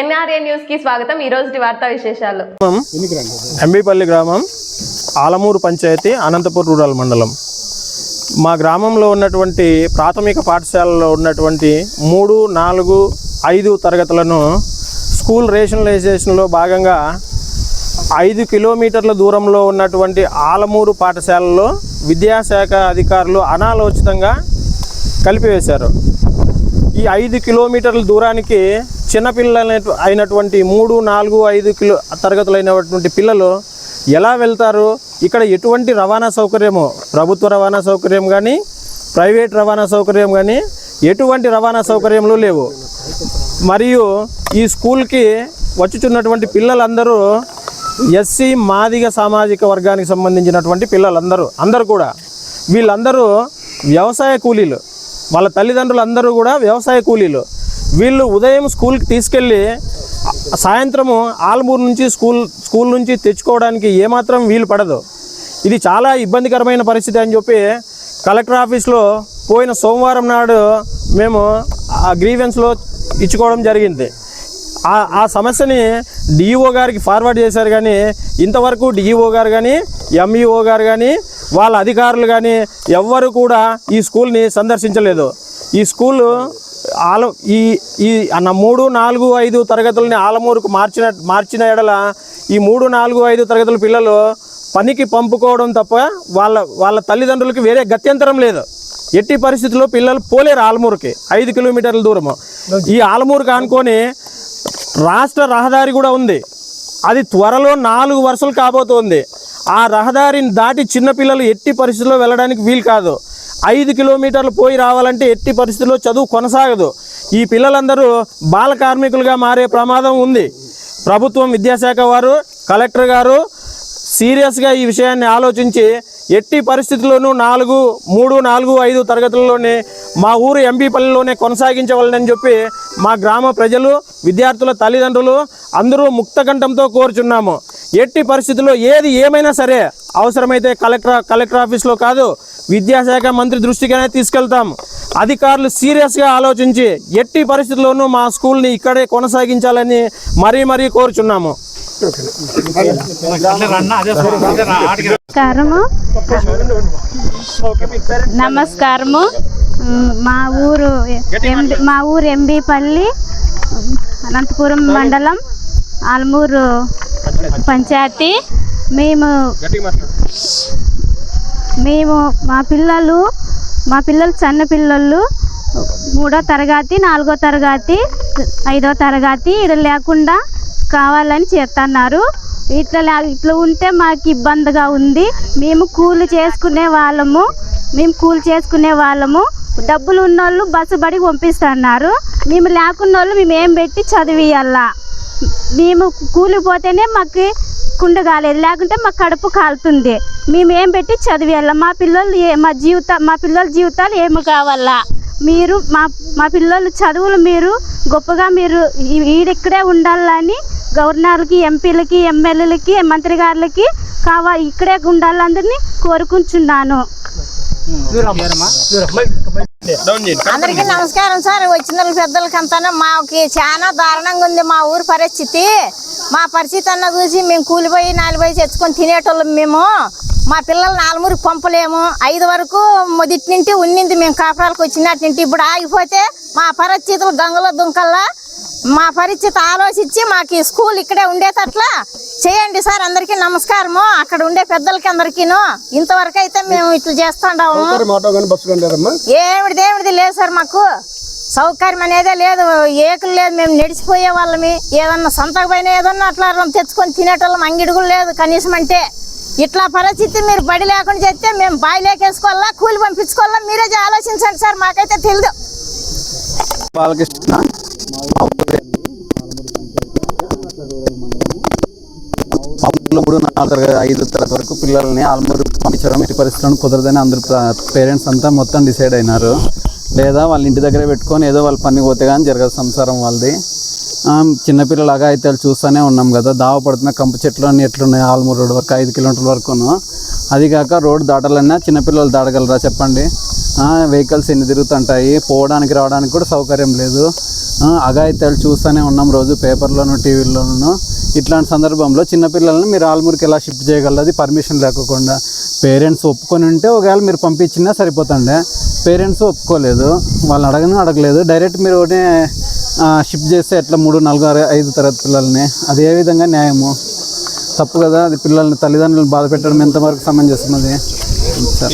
NRA న్యూస్కి స్వాగతం. ఈ రోజు వార్తా విశేషాలు. ఎంబీపల్లి గ్రామం ఆలమూరు పంచాయతీ అనంతపురం రూరల్ మండలం. మా గ్రామంలో ఉన్నటువంటి ప్రాథమిక పాఠశాలలో ఉన్నటువంటి మూడు నాలుగు ఐదు తరగతులను స్కూల్ రేషనలైజేషన్లో భాగంగా ఐదు కిలోమీటర్ల దూరంలో ఉన్నటువంటి ఆలమూరు పాఠశాలలో విద్యాశాఖ అధికారులు అనాలోచితంగా కలిపివేశారు. ఈ ఐదు కిలోమీటర్ల దూరానికి చిన్నపిల్లల అయినటువంటి మూడు నాలుగు ఐదు కిలో తరగతులైనటువంటి పిల్లలు ఎలా వెళ్తారు? ఇక్కడ ఎటువంటి రవాణా సౌకర్యము? ప్రభుత్వ రవాణా సౌకర్యం కానీ ప్రైవేట్ రవాణా సౌకర్యం కానీ ఎటువంటి రవాణా సౌకర్యములు లేవు. మరియు ఈ స్కూల్కి వచ్చుచున్నటువంటి పిల్లలందరూ ఎస్సీ మాదిగ సామాజిక వర్గానికి సంబంధించినటువంటి పిల్లలందరూ అందరూ కూడా. వీళ్ళందరూ వ్యవసాయ కూలీలు. వాళ్ళ తల్లిదండ్రులు అందరూ కూడా వ్యవసాయ కూలీలు. వీళ్ళు ఉదయం స్కూల్కి తీసుకెళ్ళి సాయంత్రము ఆల్మూరు నుంచి స్కూల్ స్కూల్ నుంచి తెచ్చుకోవడానికి ఏమాత్రం వీలు పడదు. ఇది చాలా ఇబ్బందికరమైన పరిస్థితి అని చెప్పి కలెక్టర్ ఆఫీస్లో పోయిన సోమవారం నాడు మేము ఆ గ్రీవెన్స్లో ఇచ్చుకోవడం జరిగింది. ఆ సమస్యని డిఈఓ గారికి ఫార్వర్డ్ చేశారు కానీ ఇంతవరకు డిఈఓ గారు కానీ ఎంఈఓ గారు కానీ వాళ్ళ అధికారులు కానీ ఎవ్వరు కూడా ఈ స్కూల్ని సందర్శించలేదు. ఈ స్కూలు ఆల ఈ ఈ అన్న మూడు నాలుగు ఐదు తరగతులని ఆలమూరుకు మార్చిన మార్చిన ఎడల ఈ మూడు నాలుగు ఐదు తరగతుల పిల్లలు పనికి పంపుకోవడం తప్ప వాళ్ళ వాళ్ళ తల్లిదండ్రులకి వేరే గత్యంతరం లేదు. ఎట్టి పరిస్థితుల్లో పిల్లలు పోలేరు ఆలమూరుకి. ఐదు కిలోమీటర్ల దూరము. ఈ ఆలమూరుకు అనుకొని రాష్ట్ర రహదారి కూడా ఉంది. అది త్వరలో నాలుగు వరుసలు కాబోతోంది. ఆ రహదారిని దాటి చిన్నపిల్లలు ఎట్టి పరిస్థితుల్లో వెళ్ళడానికి వీలు కాదు. ఐదు కిలోమీటర్లు పోయి రావాలంటే ఎట్టి పరిస్థితుల్లో చదువు కొనసాగదు. ఈ పిల్లలందరూ బాల కార్మికులుగా మారే ప్రమాదం ఉంది. ప్రభుత్వం విద్యాశాఖ వారు కలెక్టర్ గారు సీరియస్గా ఈ విషయాన్ని ఆలోచించి ఎట్టి పరిస్థితుల్లోనూ నాలుగు మూడు నాలుగు ఐదు తరగతుల్లోనే మా ఊరు ఎంపీపల్లిలోనే కొనసాగించవాలని చెప్పి మా గ్రామ ప్రజలు విద్యార్థుల తల్లిదండ్రులు అందరూ ముక్తకంఠంతో కోరుచున్నాము. ఎట్టి పరిస్థితుల్లో ఏది ఏమైనా సరే అవసరమైతే కలెక్టర్ కలెక్టర్ ఆఫీస్లో కాదు విద్యాశాఖ మంత్రి దృష్టికైనా తీసుకెళ్తాం. అధికారులు సీరియస్గా ఆలోచించి ఎట్టి పరిస్థితుల్లోనూ మా స్కూల్ని ఇక్కడే కొనసాగించాలని మరీ మరీ కోరుచున్నాము. నమస్కారము. నమస్కారము. మా ఊరు మా ఊరు ఎంబీపల్లి అనంతపురం మండలం ఆల్మూరు పంచాయతీ. మేము మేము మా పిల్లలు మా పిల్లలు చిన్న పిల్లలు మూడో తరగతి నాలుగో తరగతి ఐదో తరగతి ఇక్కడ లేకుండా కావాలని చేస్తున్నారు ఇట్లా ఇట్లా ఉంటే మాకు ఇబ్బందిగా ఉంది. మేము కూలి చేసుకునే వాళ్ళము మేము కూలి చేసుకునే వాళ్ళము. డబ్బులు ఉన్నోళ్ళు బస్సు బడికి పంపిస్తున్నారు. మేము లేకున్న వాళ్ళు మేము ఏం పెట్టి చదివియాలా మేము కూలిపోతేనే మాకు కుండ కాలేదు. లేకుంటే మా కడుపు కాలుతుంది. మేము ఏం పెట్టి చదివేయాల? మా పిల్లలు ఏ మా జీవిత మా పిల్లల జీవితాలు ఏమి కావాలా? మీరు మా మా పిల్లలు చదువులు మీరు గొప్పగా మీరు ఈడిక్కడే ఉండాలని గవర్నర్కి ఎంపీలకి ఎమ్మెల్యేలకి మంత్రి గారులకి కావాలి ఇక్కడే ఉండాలందరినీ కోరుకుంటున్నాను. అందరికీ నమస్కారం సార్. వచ్చిన వాళ్ళ పెద్దలకి అంతా మాకి చాలా దారుణంగా ఉంది మా ఊరు పరిస్థితి. మా పరిస్థితి అన్న చూసి మేము కూలిపోయి నాలుగు తెచ్చుకొని తినేటోళ్ళం మేము. మా పిల్లలు నాలుగురికి పంపలేము. ఐదు వరకు మొదటి నుండి ఉన్నింది మేము కాపురాలకు వచ్చినట్టు నుండి. ఇప్పుడు ఆగిపోతే మా పరిస్థితులు గంగలో దుంకల్లా మా పరిస్థితి ఆలోచించి మాకు స్కూల్ ఇక్కడే ఉండేటట్లా చేయండి సార్ అందరికీ నమస్కారము. అక్కడ ఉండే పెద్దలకి అందరికీను ఇంతవరకు అయితే మేము ఇట్లా చేస్తుండాము. ఏమిడిది ఏమిడిది లేదు సార్ మాకు. సౌకర్యం అనేదే లేదు. ఏకులు లేదు మేము నడిచిపోయే వాళ్ళమి. ఏదన్నా సంతకు పైన ఏదన్నా అట్లా తెచ్చుకొని తినేటోళ్ళం అంగిడి కూడా లేదు కనీసం అంటే. ఇట్లా పరిస్థితి మీరు బడి లేకుండా చేస్తే మేము బాయిలేకేసుకోవాలా కూలి పంపించుకోవాలా మీరే ఆలోచించండి సార్ మాకైతే తెలియదు బాలకృష్ణ మూడు నాలుగు తరగతి ఐదు తరగతి వరకు పిల్లల్ని ఆల్మూరు పంపించడం ఎట్టి పరిస్థితులను కుదరదని అందరు పేరెంట్స్ అంతా మొత్తం డిసైడ్ అయినారు. లేదా వాళ్ళ ఇంటి దగ్గరే పెట్టుకొని ఏదో వాళ్ళ పని పోతే కానీ జరగదు సంసారం వాళ్ళది. ఆ, చిన్నపిల్లలు అగాయితాలు చూస్తూనే ఉన్నాం కదా. దావ పడుతున్న కంప చెట్లు అన్నీ ఎట్లున్నాయి? ఆల్మూరు రోడ్ వరకు ఐదు కిలోమీటర్ల వరకును. అది కాక రోడ్డు దాటాలన్నా చిన్నపిల్లలు దాటగలరా చెప్పండి? వెహికల్స్ ఎన్ని తిరుగుతుంటాయి? పోవడానికి రావడానికి కూడా సౌకర్యం లేదు. అఘాయిత్యాలు చూస్తూనే ఉన్నాం రోజు పేపర్లోనూ టీవీల్లోనూ ఇట్లాంటి సందర్భంలో చిన్నపిల్లల్ని మీరు ఆల్మూరికి ఎలా షిఫ్ట్ చేయగలది పర్మిషన్ లేకుండా. పేరెంట్స్ ఒప్పుకొని ఉంటే ఒకవేళ మీరు పంపించినా సరిపోతుండే. పేరెంట్స్ ఒప్పుకోలేదు. వాళ్ళని అడగను అడగలేదు. డైరెక్ట్ మీరు ఒకటే షిఫ్ట్ చేస్తే ఎట్లా మూడు నాలుగు ఐదు తరగతి పిల్లల్ని? అది ఏ విధంగా న్యాయము? తప్పు కదా. అది పిల్లల్ని తల్లిదండ్రులను బాధ పెట్టడం ఎంతవరకు సమంజసం అది సార్.